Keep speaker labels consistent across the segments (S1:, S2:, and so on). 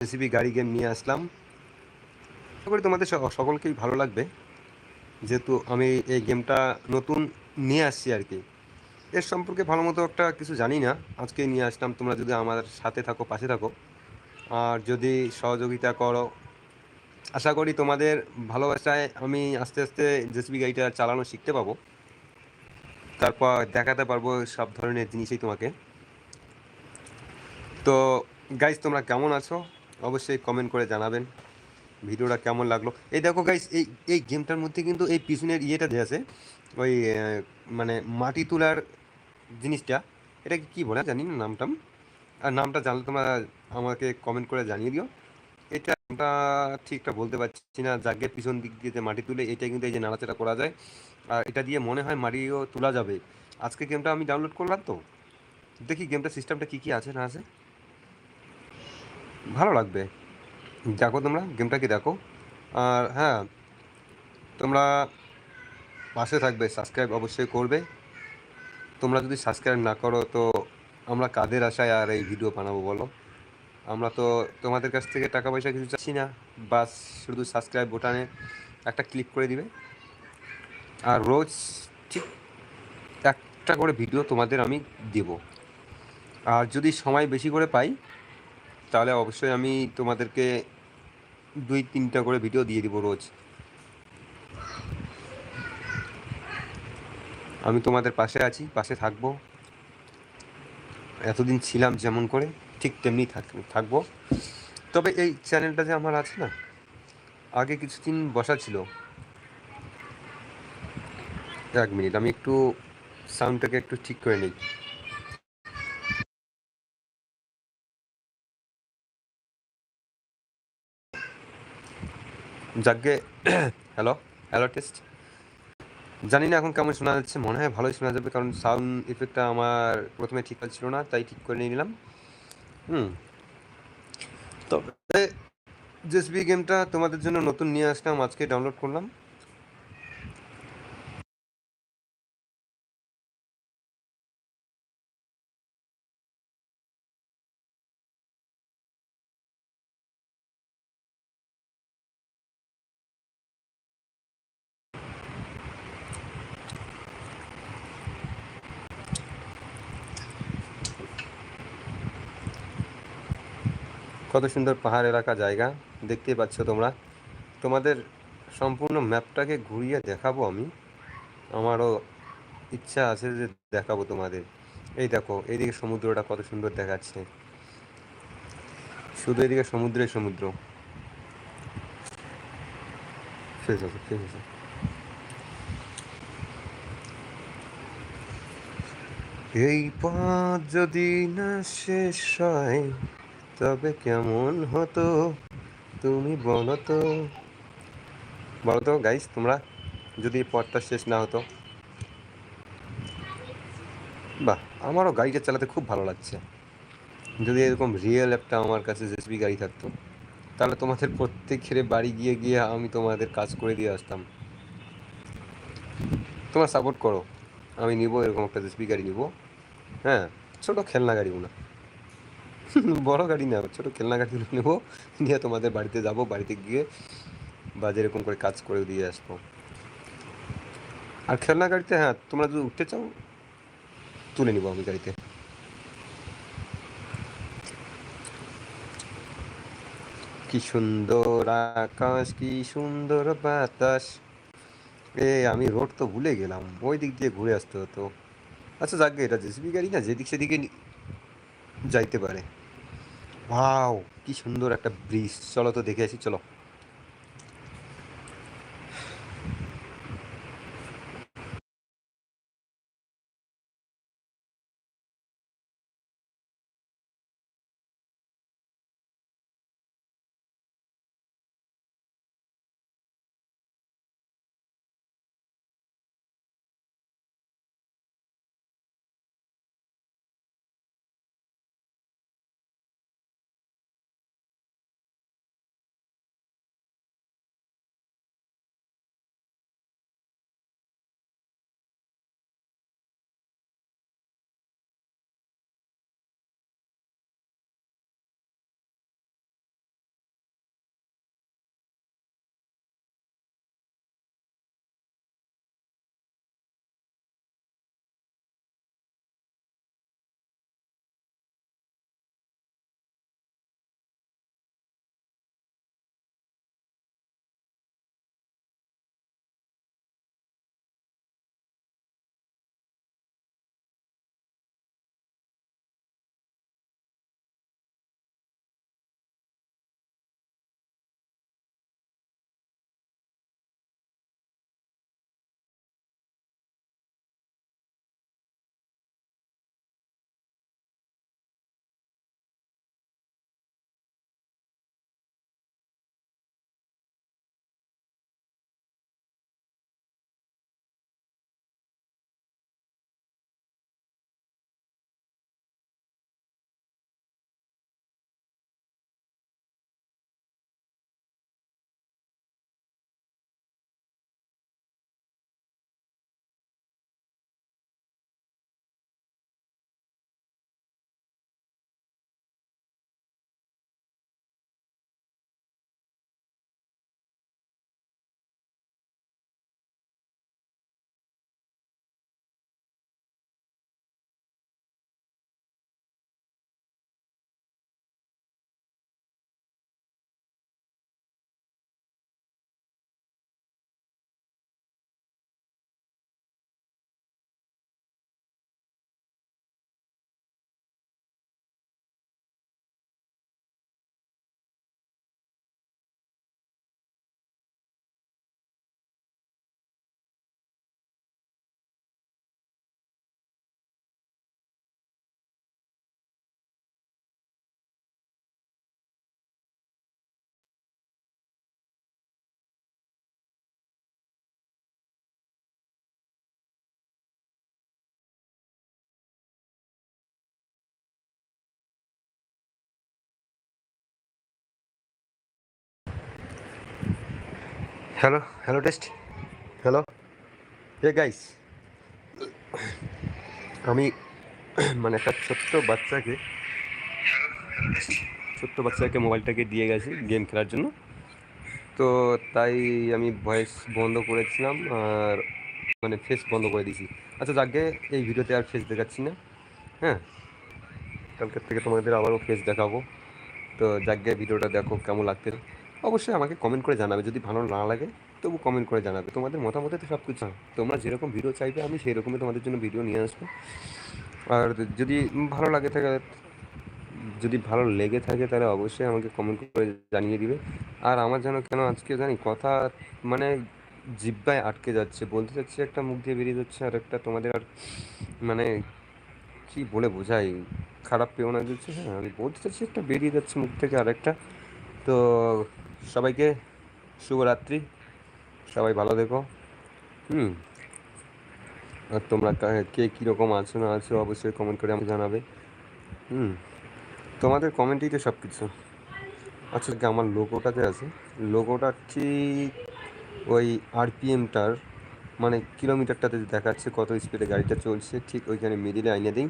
S1: Recipe গাড়ি game নিয়ে আসলাম। আশা করি তোমাদের সকলকেই ভালো লাগবে। যেহেতু আমি এই গেমটা নতুন নিয়ে আসছি আর কি। এর সম্পর্কে ভালো মতো একটা কিছু জানি না। আজকে নিয়ে আসলাম, তোমরা যদি আমার সাথে থাকো, পাশে থাকো। আর যদি সহযোগিতা করো, আশা করি তোমাদের ভালোবাসায় আমি আস্তে আস্তে জেসিবি গাড়িটা চালানো শিখতে পাবো। তারপর দেখাতে পারব সব ধরনের জিনিসই তোমাকে। তো গাইজ তোমরা কেমন আছো? অবশ্যই কমেন্ট করে জানাবেন। ভিডিওটা কেমন লাগল? এই দেখো গাইজ এই এই গেমটার মধ্যে কিন্তু এই পিছনের ইয়েটা যে আছে, ওই মানে মাটি তোলার জিনিসটা এটা কি বলে জানি না নামটাম আর নামটা জানলে তোমরা আমাকে কমেন্ট করে জানিয়ে দিও। এটা নামটা ঠিকঠাক বলতে পারছি না জাগে পিছন দিক দিয়ে মাটি তুলে, এটা কিন্তু এই যে নাড়াচাড়া করা যায়। আর এটা দিয়ে মনে হয় মাটিও তোলা যাবে। আজকে গেমটা আমি ডাউনলোড করলাম তো। দেখি গেমটা সিস্টেমটা কী কী আছে না আছে। ভালো লাগবে। দেখো তোমরা গেমটাকে দেখো? আর হ্যাঁ তোমরা পাশে থাকবে সাবস্ক্রাইব অবশ্যই করবে। তোমরা যদি সাবস্ক্রাইব না করো, তো আমরা কাদের আশায় আর এই ভিডিও বানাবো বলো? আমরা তো তোমাদের কাছ থেকে টাকা পয়সা কিছু চাচ্ছি না। বাস, শুধু সাবস্ক্রাইব বোটানে একটা ক্লিক করে দিবে। আর রোজ ঠিক একটা করে ভিডিও তোমাদের আমি দেব। আর যদি সময় বেশি করে পাই তাহলে অবশ্যই আমি তোমাদেরকে দুই তিনটা করে ভিডিও দিয়ে দিব রোজ। আমি তোমাদের পাশে আছি, পাশে থাকব। এতদিন ছিলাম যেমন করে, ঠিক তেমনি থাক- থাকব। তবে এই চ্যানেলটা যে আমার আছে না, আগে কিছুদিন বসা ছিল। এক মিনিট, আমি একটু সাউন্ডটাকে একটু ঠিক করে নিই। যাকে, হ্যালো হ্যালো, টেস্ট। জানি না এখন কেমন শোনা যাচ্ছে, মনে হয় ভালোই শোনা যাবে, কারণ সাউন্ড ইফেক্টটা আমার প্রথমে ঠিক ছিল না, তাই ঠিক করে নিয়ে নিলাম। হুম। তবে জেসবি গেমটা তোমাদের জন্য নতুন নিয়ে আসলাম, আজকে ডাউনলোড করলাম। কত সুন্দর পাহাড় এলাকা জায়গা দেখতেই পাচ্ছ তোমরা। তোমাদের সম্পূর্ণ ম্যাপটাকে ঘুরিয়ে দেখাবো আমি। আমারও ইচ্ছা আছে যে দেখাবো তোমাদের। এই দেখো, এইদিকে সমুদ্রটা কত সুন্দর দেখাচ্ছে। শুধু এদিকে সমুদ্রে সমুদ্র। শেষ আছে আছে এই পথ যদি না শেষ হয় তবে কেমন হতো তুমি বলো তো। বলো তো গাইস তোমরা যদি পথটা শেষ না হতো। বাহ, আমারও গাড়িটা চালাতে খুব ভালো লাগছে। যদি এরকম রিয়েল একটা আমার কাছে জেসবি গাড়ি থাকতো, তাহলে তোমাদের প্রত্যেকের বাড়ি গিয়ে গিয়ে আমি তোমাদের কাজ করে দিয়ে আসতাম। তোমরা সাপোর্ট করো, আমি নিব এরকম একটা জেসবি গাড়ি নিব। হ্যাঁ ছোটো খেলনা গাড়িও না বড় গাড়ি না, ছোটো খেলনা গাড়িগুলো নেব। নিয়ে তোমাদের বাড়িতে যাব, বাড়িতে গিয়ে বা যেরকম করে কাজ করে দিয়ে আসব। আর খেলনা গাড়িতে হ্যাঁ তোমরা যদি উঠতে চাও, তুলে নিবো আমি গাড়িতে। কি সুন্দর আকাশ, কি সুন্দর বাতাস। এ, আমি রোড তো ভুলে গেলাম, ওই দিক দিয়ে ঘুরে আসতে হতো। আচ্ছা যাক এটা জেসিবি গাড়ি না, যেদিক সেদিকে যাইতে পারে। ওয়াও কি সুন্দর একটা ব্রিজ চলো তো দেখে আসি চলো। Hello hello test hello hey guys আমি মানে একটা ছোট্ট বাচ্চাকে ছোট্ট বাচ্চাকে মোবাইলটাকে দিয়ে গেছি গেম খেলার জন্য। তো তাই আমি ভয়েস বন্ধ করেছিলাম আর মানে ফেস বন্ধ করে দিয়েছি। আচ্ছা যাকে এই ভিডিওতে আর ফেস দেখাচ্ছি না হ্যাঁ? কালকের থেকে তোমাদের আবারও ফেস দেখাবো। তো যাকে ভিডিওটা দেখো, কেমন লাগতে অবশ্যই আমাকে কমেন্ট করে জানাবে। যদি ভালো না লাগে, তবু কমেন্ট করে জানাবে। তোমাদের মতামতে তো সব কিছু তোমরা যেরকম ভিডিও চাইবে, আমি সেই রকমই তোমাদের জন্য ভিডিও নিয়ে আসব। আর যদি ভালো লাগে থাকে, যদি ভালো লেগে থাকে, তাহলে অবশ্যই আমাকে কমেন্ট করে জানিয়ে দিবে। আর আমার যেন কেন আজকে জানি কথা মানে জিব্বায় আটকে যাচ্ছে। বলতে চাচ্ছি একটা মুখ দিয়ে বেরিয়ে যাচ্ছে, আর একটা তোমাদের আর মানে কি বলে বোঝাই খারাপ পেও না দিচ্ছে হ্যাঁ আমি বলতে চাচ্ছি একটা বেরিয়ে যাচ্ছে মুখ থেকে আর একটা তো সবাইকে শুভরাত্রি। সবাই ভালো দেখো হুম। আর তোমরা কে কীরকম আছো না আছো অবশ্যই কমেন্ট করে আমাকে জানাবে। হুম। তোমাদের কমেন্টেই তো সব কিছু আচ্ছা আমার লোগোটাতে আছে। লোগোটা ঠিক ওই আরপিএমটার মানে কিলোমিটারটাতে দেখাচ্ছে কত স্পিডে গাড়িটা চলছে। ঠিক ওইখানে মিডিলে আইনে দিই।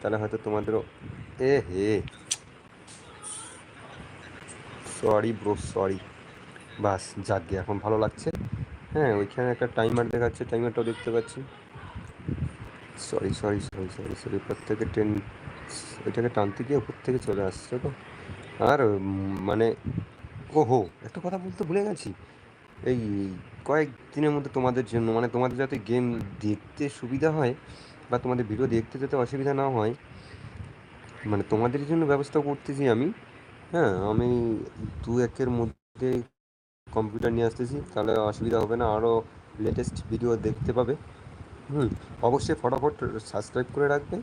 S1: তাহলে হয়তো তোমাদেরও, এ হে। সরি ব্রো সরি বাস গিয়ে এখন ভালো লাগছে। হ্যাঁ ওইখানে একটা টাইমার দেখাচ্ছে টাইমারটাও দেখতে পাচ্ছি। Sorry sorry sorry sorry sorry উপর থেকে ট্রেন ওইটাকে টানতে গিয়ে উপর থেকে চলে আসছে তো আর মানে ওহো, একটা কথা বলতে ভুলে গেছি। এই কয়েক দিনের মধ্যে তোমাদের জন্য মানে তোমাদের যাতে গেম দেখতে সুবিধা হয় বা তোমাদের ভিডিও দেখতে যাতে অসুবিধা না হয় মানে তোমাদের জন্য ব্যবস্থা করতেছি আমি। হ্যাঁ আমি দু একের মধ্যে কম্পিউটার নিয়ে আসতেছি, তাহলে অসুবিধা হবে না। আরও লেটেস্ট ভিডিও দেখতে পাবে। হুম, অবশ্যই ফটাফট সাবস্ক্রাইব করে রাখবে,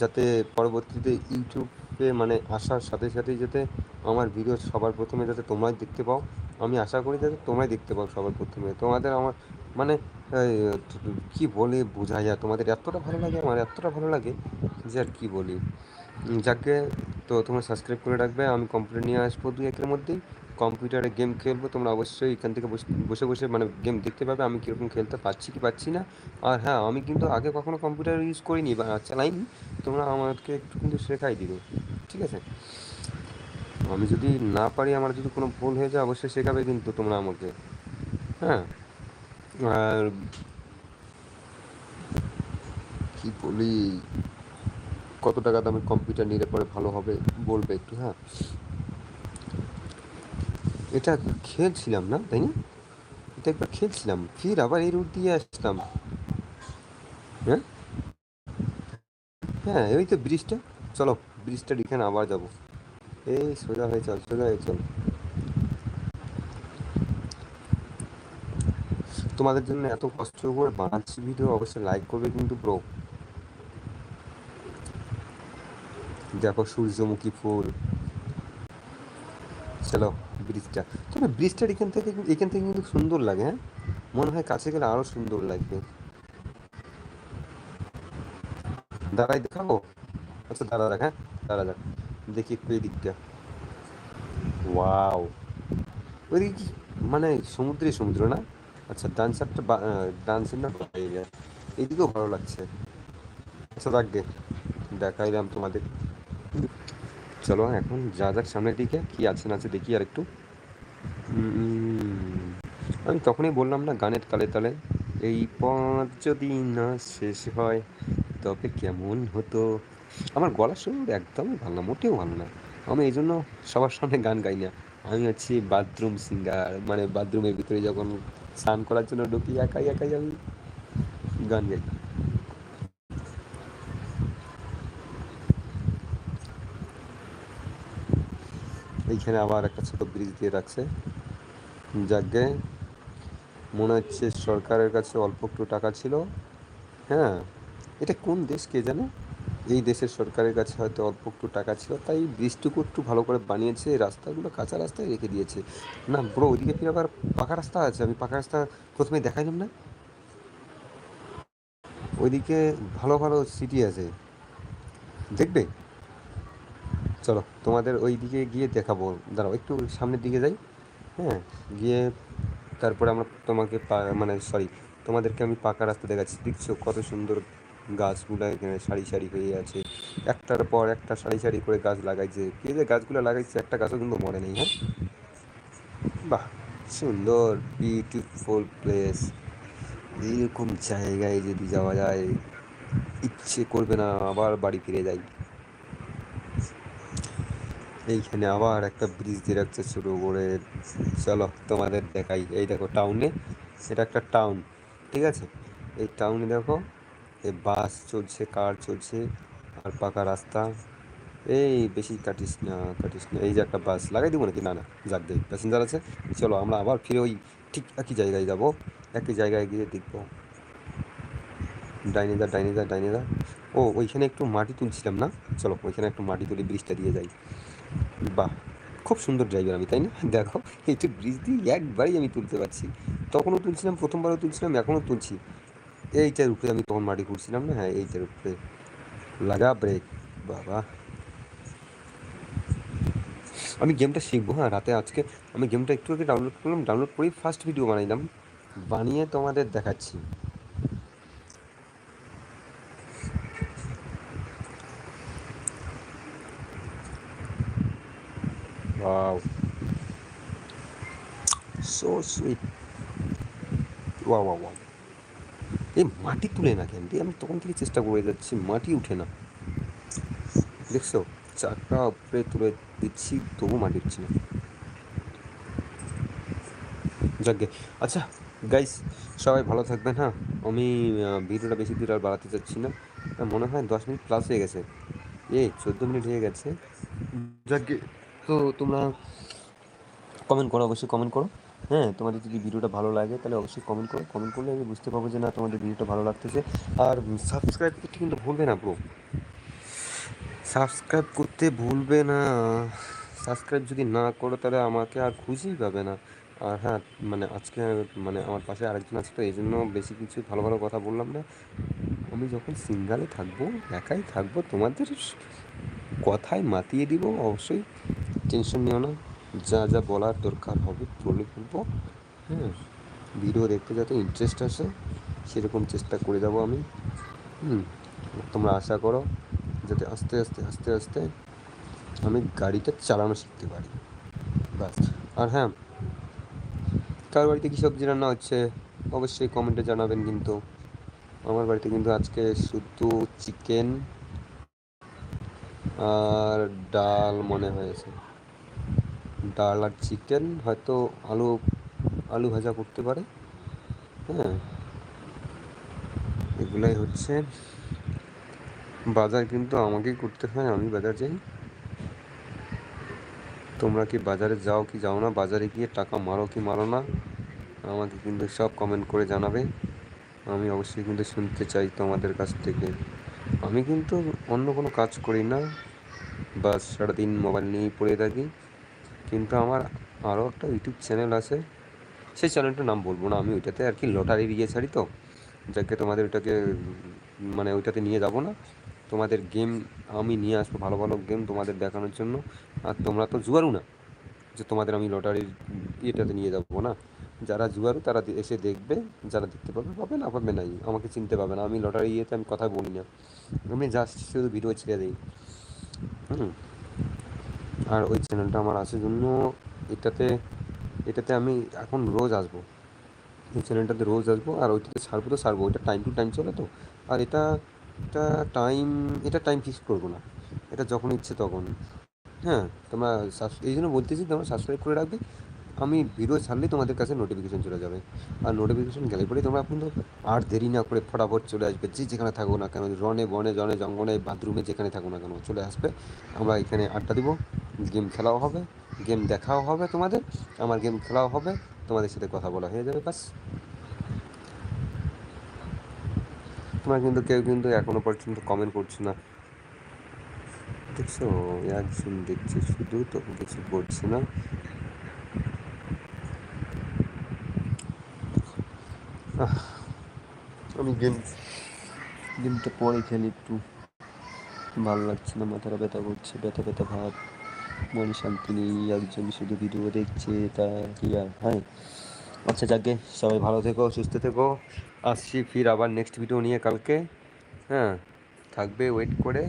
S1: যাতে পরবর্তীতে ইউটিউবে মানে আসার সাথে সাথেই যাতে আমার ভিডিও সবার প্রথমে যাতে তোমরাই দেখতে পাও। আমি আশা করি যাতে তোমরাই দেখতে পাও সবার প্রথমে। তোমাদের আমার মানে কি বলে বোঝা যায় তোমাদের এতটা ভালো লাগে, আমার এতটা ভালো লাগে যে আর কী বলি। যাকে, তো তোমরা সাবস্ক্রাইব করে রাখবে, আমি কম্পিউটার নিয়ে আসব দুই একের মধ্যেই। কম্পিউটারে গেম খেলব, তোমরা অবশ্যই এখান থেকে বসে বসে মানে গেম দেখতে পাবে, আমি কীরকম খেলতে পারছি কি পাচ্ছি না। আর হ্যাঁ আমি কিন্তু আগে কখনো কম্পিউটার ইউজ করিনি বা চালাইনি, তোমরা আমাকে একটু কিন্তু শেখাই দিবে, ঠিক আছে? আমি যদি না পারি, আমার যদি কোনো ভুল হয়ে যায়, অবশ্যই শেখাবে কিন্তু তোমরা আমাকে হ্যাঁ? আর কি বলি? কত টাকা দামের কম্পিউটার নিলে পরে ভালো হবে বলবে একটু হ্যাঁ? এটা খেলছিলাম না, তাই না? এটা একবার খেলছিলাম, ফির আবার এই রুট দিয়ে আসলাম। হ্যাঁ? হ্যাঁ ওই তো ব্রিজটা। চলো ব্রিজটা এখানে আবার যাব। এই সোজা হয়ে চল, সোজা হয়ে চল। তোমাদের জন্য এত কষ্ট করে বানাচ্ছি ভিডিও অবশ্যই লাইক করবে কিন্তু ব্রো দেখো সূর্যমুখী ফুল। চলো, ব্রিজটা। তবে ব্রিজটার এখান থেকে এখান থেকে কিন্তু সুন্দর লাগে হ্যাঁ? মনে হয় কাছে গেলে আরও সুন্দর লাগবে। দাঁড়াই, দেখাবো? আচ্ছা দাঁড়া, দেখ হ্যাঁ? দাঁড়া, দেখ। দেখি একটু এই দিকটা ওয়াও। ওইদিকে কি মানে সমুদ্রে সমুদ্র, না? আচ্ছা ডান সাইডটা ডান সাইড না বাইরে এইদিকেও ভালো লাগছে। আচ্ছা রাখবে দেখাইলাম তোমাদের। চলো এখন যা যাক সামনের দিকে, কি আছে না আছে দেখি আর একটু। আমি তখনই বললাম না গানের তালে তালে, এই পথ যদি না শেষ হয়, তবে কেমন হতো? আমার গলার সুর একদমই ভালো না, মোটেও ভালো না। আমি এই জন্য সবার সামনে গান গাই না। আমি হচ্ছি বাথরুম সিঙ্গার মানে বাথরুমের ভিতরে যখন স্নান করার জন্য ঢুকি, একাই একাই আমি গান গাই। এইখানে আবার একটা ছোট ব্রিজ দিয়ে রাখছে। যাকে মনে হচ্ছে সরকারের কাছে অল্প একটু টাকা ছিল। হ্যাঁ এটা কোন দেশ কে জানে? এই দেশের সরকারের কাছে হয়তো অল্প একটু টাকা ছিল, তাই ব্রিজটুকু একটু ভালো করে বানিয়েছে রাস্তাগুলো কাঁচা রাস্তায় রেখে দিয়েছে। না ব্রো ওইদিকে ফিরে আবার পাকা রাস্তা আছে, আমি পাকা রাস্তা প্রথমে দেখাইলাম না। ওইদিকে ভালো ভালো সিটি আছে। দেখবে? চলো, তোমাদের ওই দিকে গিয়ে দেখাবো। দাঁড়াও, একটু সামনের দিকে যাই। হ্যাঁ গিয়ে তারপরে আমরা তোমাকে মানে সরি তোমাদেরকে আমি পাকা রাস্তা দেখাচ্ছি। দেখছ কত সুন্দর গাছগুলো এখানে সারি সারি হয়ে আছে। একটার পর একটা সারি সারি করে গাছ লাগাইছে। কে যে গাছগুলো লাগাইছে, একটা গাছও কিন্তু মনে নেই হ্যাঁ? বাহ, সুন্দর বিউটিফুল প্লেস এরকম জায়গায় যদি যাওয়া যায়, ইচ্ছে করবে না আবার বাড়ি ফিরে যাই। এইখানে আবার একটা ব্রিজ দিয়ে রাখছে শুরু করে চলো তোমাদের দেখাই। এই দেখো টাউনে এটা একটা টাউন ঠিক আছে? এই টাউনে দেখো, এই বাস চলছে কার চলছে, আর পাকা রাস্তা। এই বেশি কাটিস না কাটিস না। এই যে একটা বাস লাগাই দিব নাকি? না না, যাক দেখ প্যাসেঞ্জার আছে। চলো আমরা আবার ফিরে ওই ঠিক একই জায়গায় যাব। একই জায়গায় গিয়ে দেখব। ডাইনেদা ডাইনেদা ডাইনেদা ও, ওইখানে একটু মাটি তুলছিলাম না? চলো, ওইখানে একটু মাটি তুলে ব্রিজটা দিয়ে যাই। বাহ, খুব সুন্দর ড্রাইভার আমি, তাই না? দেখো, এই তো ব্রিজ দিয়ে একবারই আমি তুলতে পারছি। তখনও তুলছিলাম, প্রথমবারও তুলছিলাম, এখনও তুলছি। এইটার উপরে আমি তখন মাটি খুঁড়ছিলাম না? হ্যাঁ এইটার উপরে। লাগা ব্রেক, বাবা। আমি গেমটা শিখব হ্যাঁ রাতে আজকে। আমি গেমটা একটু আগে ডাউনলোড করলাম ডাউনলোড করেই ফার্স্ট ভিডিও বানাইলাম। বানিয়ে তোমাদের দেখাচ্ছি। Wow. So sweet. ওয়া ওয়া ওয়া এই মাটি তুলে না কেন? আমি তখন থেকে চেষ্টা করে যাচ্ছি, মাটি উঠে না। দেখছ? চারটা উপরে তুলে দিচ্ছি, তবু মাটি উঠছে না। যাকে আচ্ছা গাইস সবাই ভালো থাকবেন হ্যাঁ? আমি ভিডিওটা বেশি দূর আর বাড়াতে চাচ্ছি না। মনে হয় দশ মিনিট প্লাস হয়ে গেছে। এই, চোদ্দ মিনিট হয়ে গেছে। যাকে তো তোমরা কমেন্ট করো, অবশ্যই কমেন্ট করো। হ্যাঁ তোমাদের যদি ভিডিওটা ভালো লাগে, তাহলে অবশ্যই কমেন্ট করো। কমেন্ট করলে আমি বুঝতে পারব যে, না, তোমাদের ভিডিওটা ভালো লাগতেছে। আর সাবস্ক্রাইব করতে কিন্তু ভুলবে না ব্রো সাবস্ক্রাইব করতে ভুলবে না। সাবস্ক্রাইব যদি না করো, তাহলে আমাকে আর খুঁজেই পাবে না। আর হ্যাঁ মানে আজকে মানে আমার পাশে আরেকজন আছে, তো এই জন্য বেশি কিছু ভালো ভালো কথা বললাম না। আমি যখন সিঙ্গালে থাকব, একাই থাকব, তোমাদের কথায় মাতিয়ে দিব, অবশ্যই। টেনশন নিও না। যা যা বলার দরকার হবে বলে ফেলব। হ্যাঁ ভিডিও দেখতে যাতে ইন্টারেস্ট আসে, সেরকম চেষ্টা করে যাব আমি। হুম, তোমরা আশা করো যাতে আস্তে আস্তে আস্তে আস্তে আমি গাড়িটা চালানো শিখতে পারি। বাস আর হ্যাঁ কার বাড়িতে কী সবজি রান্না হচ্ছে? অবশ্যই কমেন্টে জানাবেন কিন্তু। আমার বাড়িতে কিন্তু আজকে শুধু চিকেন আর ডাল মনে হয়েছে। ডাল আর চিকেন, হয়তো আলু আলু ভাজা করতে পারে। হ্যাঁ। এগুলাই হচ্ছে। বাজার কিন্তু আমাকেই করতে হয়, আমি বাজার যাই। তোমরা কি বাজারে যাও কি যাও না, বাজারে গিয়ে টাকা মারো কি মারো না, আমাকে কিন্তু সব কমেন্ট করে জানাবে। আমি অবশ্যই কিন্তু শুনতে চাই তোমাদের কাছ থেকে। আমি কিন্তু অন্য কোনো কাজ করি না। বাস সারাদিন মোবাইল নিয়েই পড়ে থাকি। কিন্তু আমার আরও একটা ইউটিউব চ্যানেল আছে, সেই চ্যানেলটার নাম বলব না আমি, ওইটাতে আর কি লটারি দিয়ে ছাড়ি তো, যাকে তোমাদের ওইটাকে মানে ওইটাতে নিয়ে যাব না। তোমাদের গেম আমি নিয়ে আসব, ভালো ভালো গেম তোমাদের দেখানোর জন্য। আর তোমরা তো জুয়ারু না, যে তোমাদের আমি লটারির ইয়েটাতে নিয়ে যাব না। যারা জুয়ারু তারা এসে দেখবে, যারা দেখতে পাবে পাবে না, পাবে নাই। আমাকে চিনতে পাবে না, আমি লটারি ইয়েতে আমি কথা বলি না। আমি জাস্ট শুধু ভিডিও ছেড়ে দিই। হুম আর ওই চ্যানেলটা আমার আছে জন্য এটাতে এটাতে আমি এখন রোজ আসব। এই চ্যানেলটাতে রোজ আসব আর ওইটাতে ছাড়বো তো ছাড়বো। ওইটা টাইম টু টাইম চলে তো। আর এটা এটা টাইম এটা টাইম ফিক্স করব না। এটা যখন ইচ্ছে তখন। হ্যাঁ তোমরা এই জন্য বলতেছি তোমরা সাবস্ক্রাইব করে রাখবে। আমি ভিডিও ছাড়লেই তোমাদের কাছে নোটিফিকেশন চলে যাবে। আর নোটিফিকেশন গেলে পরে তোমরা এখন আর দেরি না করে ফটাফট চলে আসবে, যে যেখানে থাকো না কেন, রনে বনে, জনে জঙ্গলে বাথরুমে যেখানে থাকো না কেন, চলে আসবে। আমরা এখানে আড্ডা দিব গেম খেলাও হবে গেম দেখাও হবে তোমাদের, আমার গেম খেলাও হবে, তোমাদের সাথে কথা বলা হয়ে যাবে বাস তোমরা কিন্তু কেউ কিন্তু এখনও পর্যন্ত কমেন্ট করছ না। দেখছ, একজন দেখছে, শুধু তো কিছু বলছে না। আমি গেম গেমটা পরে খেলি একটু। ভালো লাগছে না, মাথাটা ব্যথা করছে, ব্যথা ব্যথা ভাব। মনে শান্তি নেই, একজন শুধু ভিডিও দেখছে, তা কি আর, হয়? আচ্ছা যাকে, সবাই ভালো থেকো, সুস্থ থেকো। আসছি ফির আবার নেক্সট ভিডিও নিয়ে কালকে। হ্যাঁ থাকবে ওয়েট করে।